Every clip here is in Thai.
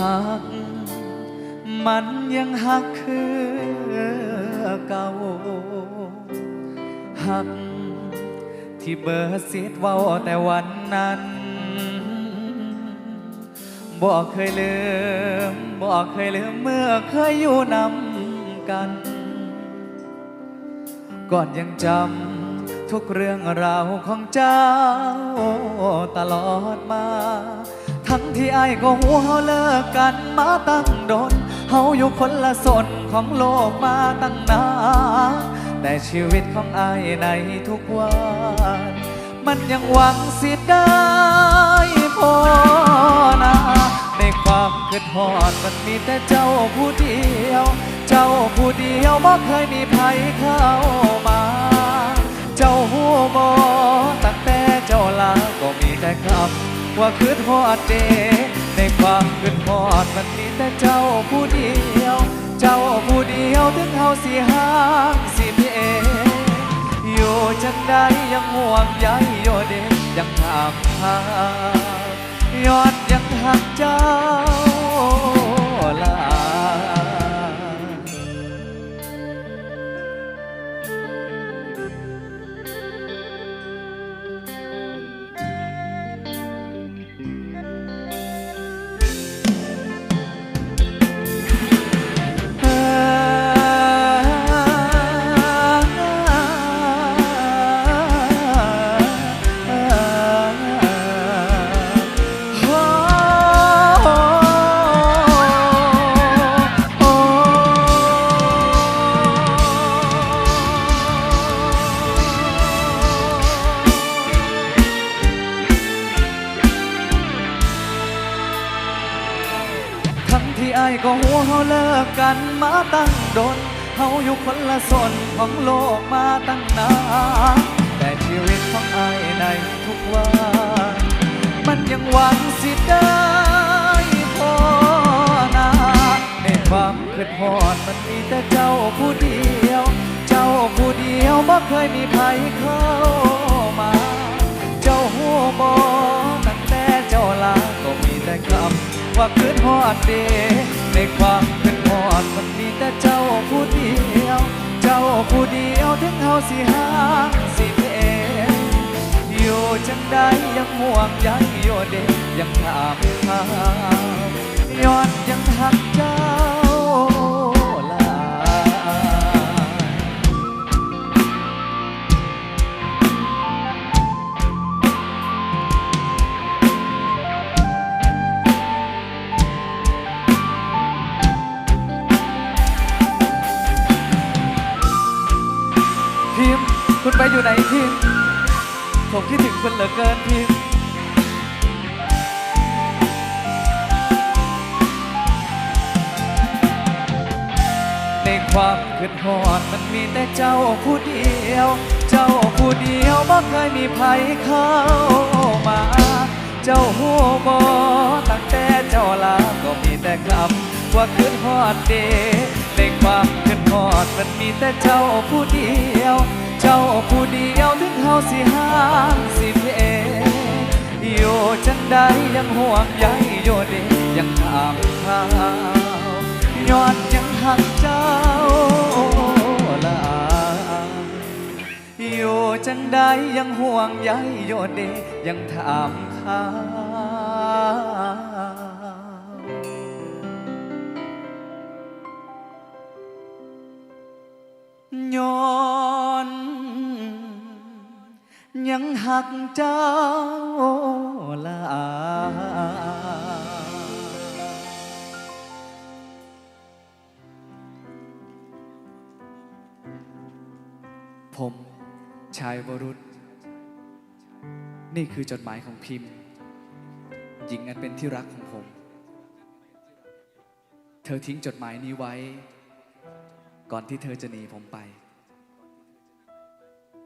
หัก มันยังหักคือเก่าหัก ที่เบอร์สิทธิ์เว่าแต่วันนั้นบอกเคยลืมบอกเคยลืมเมื่อเคยอยู่นำกัน ก่อนยังจำทุกเรื่องราวของเจ้าตลอดมา ทั้งที่ไอ้ก็หัวาเลิกกันมาตั้งโดนเฮาอยู่คนละสนของโลกมาตั้งนานแต่ชีวิตของไอ้ในทุกวัน มันยังหวังสิได้พอนะในความคิดฮอดมันมีแต่เจ้าผู้เดียว เจ้าผู้เดียวบ่เคยมีภัยเข้ามา เจ้าหูบอตั้ง ว่าคืดฮอดเดในความคืดฮอดมันมีแต่เจ้าผู้เดียว เจ้าผู้เดียวถึงเฮาสิห่างสิเพอยู่จังใดยังห่วงใยโยเดยังถามหา ยอดยังหักเจ้า อ้ายก็หัวเฮาเลิกกันมาตั้งโดนเฮาอยู่คนละส่วนของโลกมาตั้งนานแต่ชีวิตของไอ้ายในทุกวันมันยังหวังสิได้พอนาในความคิดฮอดมันมีแต่เจ้าผู้เดียว เจ้าผู้เดียวบ่เคยมีภัยเข้ามา เจ้าหัวบอตั้งแต่เจ้าลาก็มีแต่คำว่าคืนฮอดเด สิหาสิเพอยู่จังใดยังห่วงใยโยเด็กยังถามหาย้อนยังหักเจ้า ผมคิดถึงคุณเหลือเกินพิมพ์ในความคิดฮอดมันมีแต่เจ้าผู้เดียว เจ้าผู้เดียวบ่เคยมีภัยเข้ามา เจ้าหูบอตั้งแต่เจ้าลาก็มีแต่คำว่าคืนฮอดเดในความคืนฮอดมันมีแต่เจ้าผู้เดียว เจ้าผู้เดียวถึงเฮาสิห่างสิเพอยู่จังใดยังห่วงใยโยเดยังถามข่าวย้อนยังหักเจ้าลาอยู่จังใดยังห่วงใยโยเดยังถามข่าวย้อน ยังหักเจ้าลาผมชายวรุษ นี่คือจดหมายของพิมพ์ หญิงอันเป็นที่รักของผม เธอทิ้งจดหมายนี้ไว้ ก่อนที่เธอจะหนีผมไป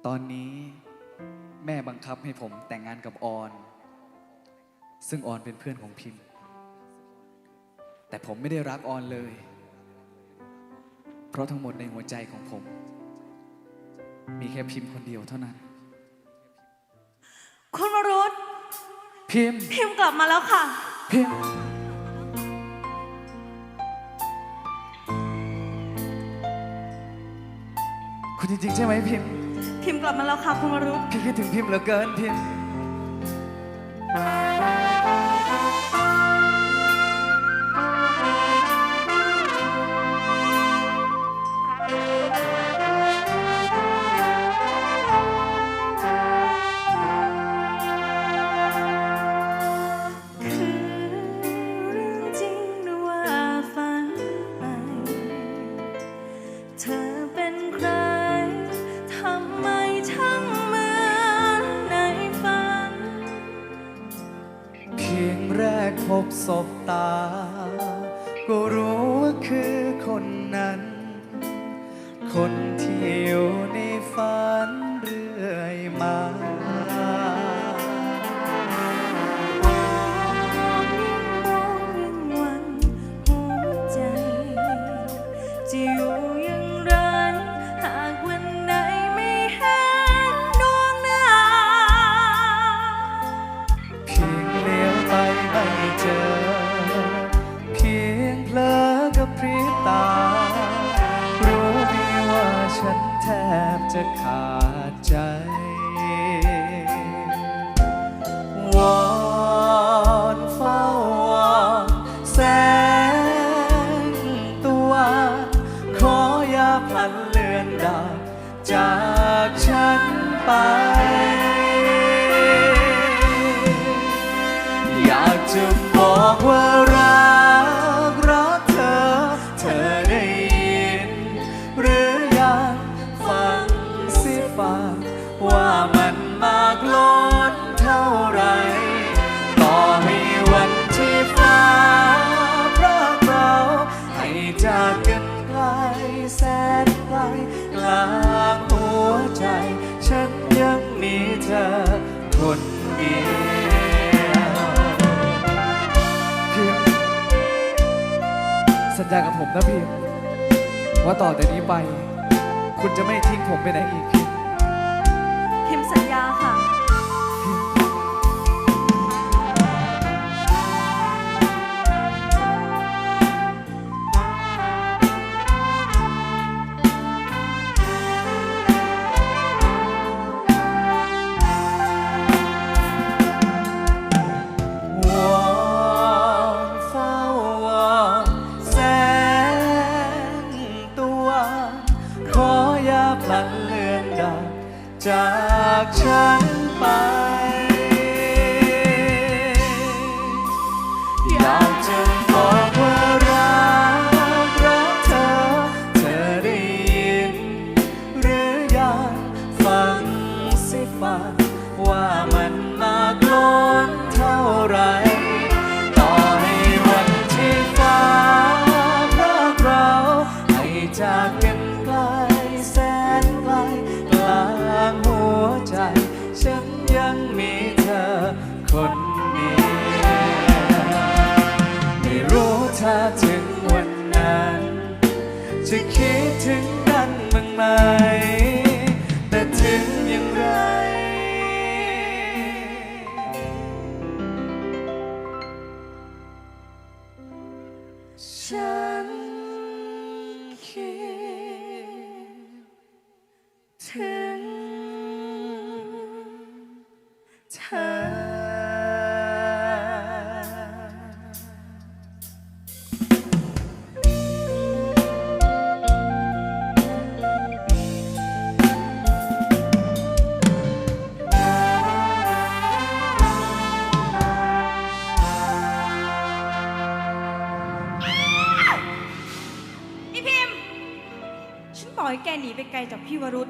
ตอนนี้ แม่บังคับให้ผมแต่งงานกับออน ซึ่งออนเป็นเพื่อนของพิมพ์ แต่ผมไม่ได้รักออนเลย เพราะทั้งหมดในหัวใจของผม มีแค่พิมพ์คนเดียวเท่านั้น คุณวรุษพิมพ์ พิมพ์กลับมาแล้วค่ะ พิมพ์ คุณจริงๆใช่ไหมพิมพ์ พิมพ์กลับมาแล้วค่ะคุณวรุษ พี่คิดถึงพิมพ์เหลือเกินพิมพ์ ฉันแทบจะขาดใจ ฟังว่ามันมากล้นเท่าไร ต่อให้วันที่ฟ้าพรากเราให้จากกันไกลแสนไกลกลางหัวใจ ฉันยังมีเธอคนเดียวสัญญากับผมนะพิมว่าต่อแต่นี้ไป คุณจะไม่ทิ้งผมไปไหนอีก พิมพ์พิมพ์สัญญาค่ะ วอนเฝ้าวอนแสงตะวันขออย่าพลันเลือนดังจาก ฉันไป ถึงเธออีพิมฉันบอกให้แกหนีไปไกลจากพี่วรุษ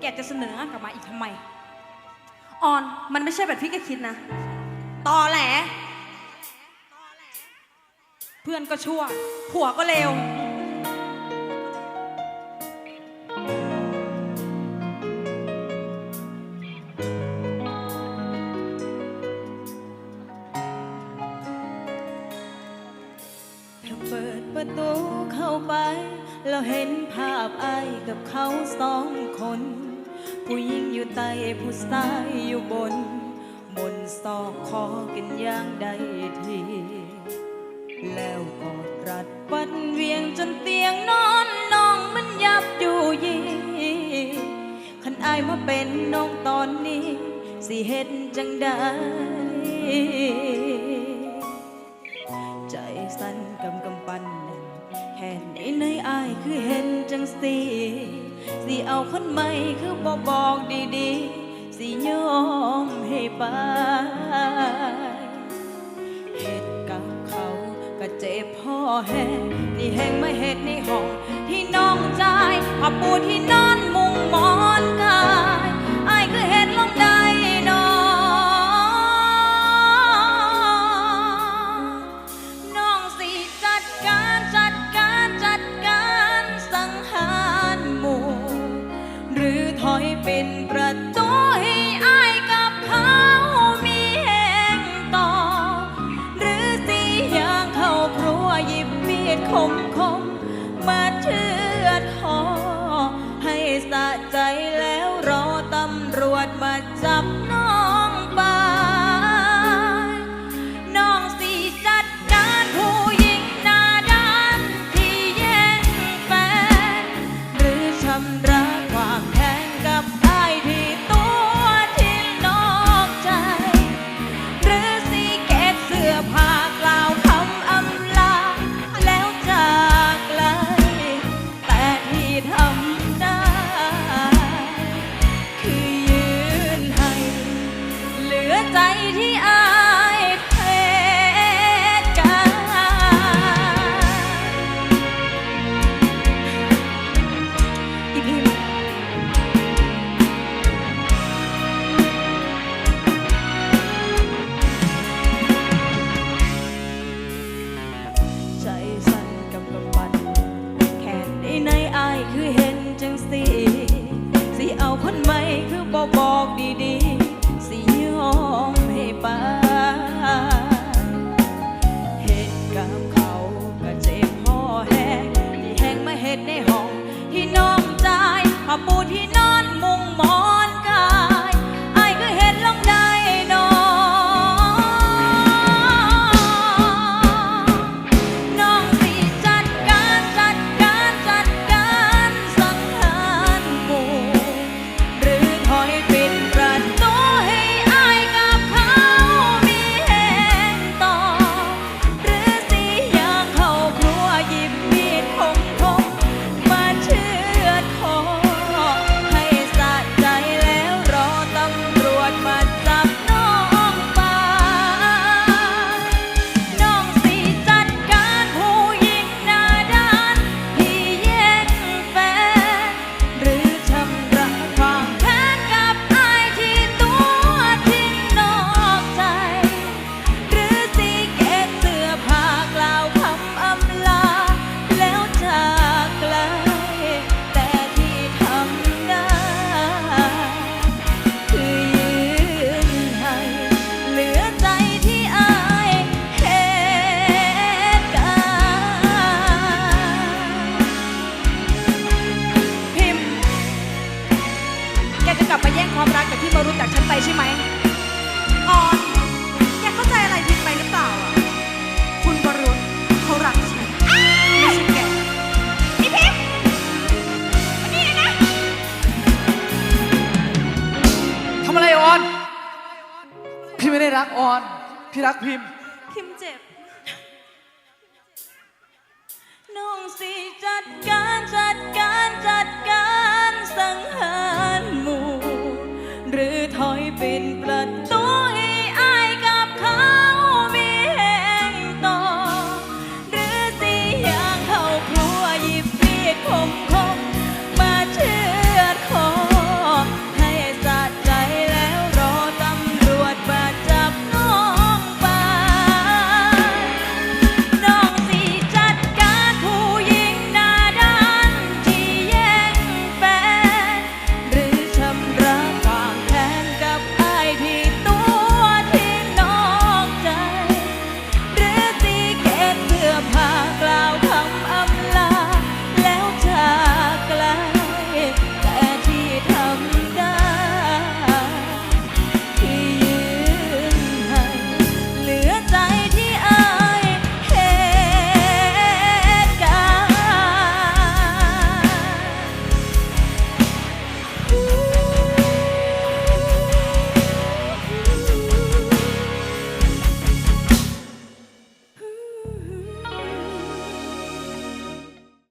แกจะเสนอหน้ากลับมาอีกทำไม ออนมันไม่ใช่แบบที่แกคิดนะ ตอแหล เพื่อนก็ชั่ว ผัวก็เลว สองคน ผู้หญิงอยู่ใต้ผู้ชายอยู่บน บนสอกคอกันอย่างใดที แล้วกอดรัดปันเวียงจนเตียงนอนน้องมันยับอยู่ยีขันอายมาเป็นน้องตอนนี้ สิเฮ็ดจังใดใจสั้นกำกำปั้นแห่นในในอายคือเห็นจังสี สิเอาคนใหม่คือบอกบอกดีๆ สิยอมให้ไปเหตุกับเขาก็เจ็บพ่อแห่นี่แห่งไม่เหตุในห้องที่น้องใจพ่อปูที่นอนมุงมอนกัน ปิประตูให้อายกับเขามีแห่งต่อ หรือสียางเข้าครัวหยิบมีดคมคมมาเชือดคอให้สะใจแล้วรอตำรวจมาจับน้องไปน้องสีจัดการผู้หญิงหน้าด้านที่แย่งแฟนหรือชำ You know รักออน พี่รักพิมพ์พิมพ์เจ็บ น้องสี่จัดการจัดการจัดการสังหารหมู่ หรือถอยเป็นประตู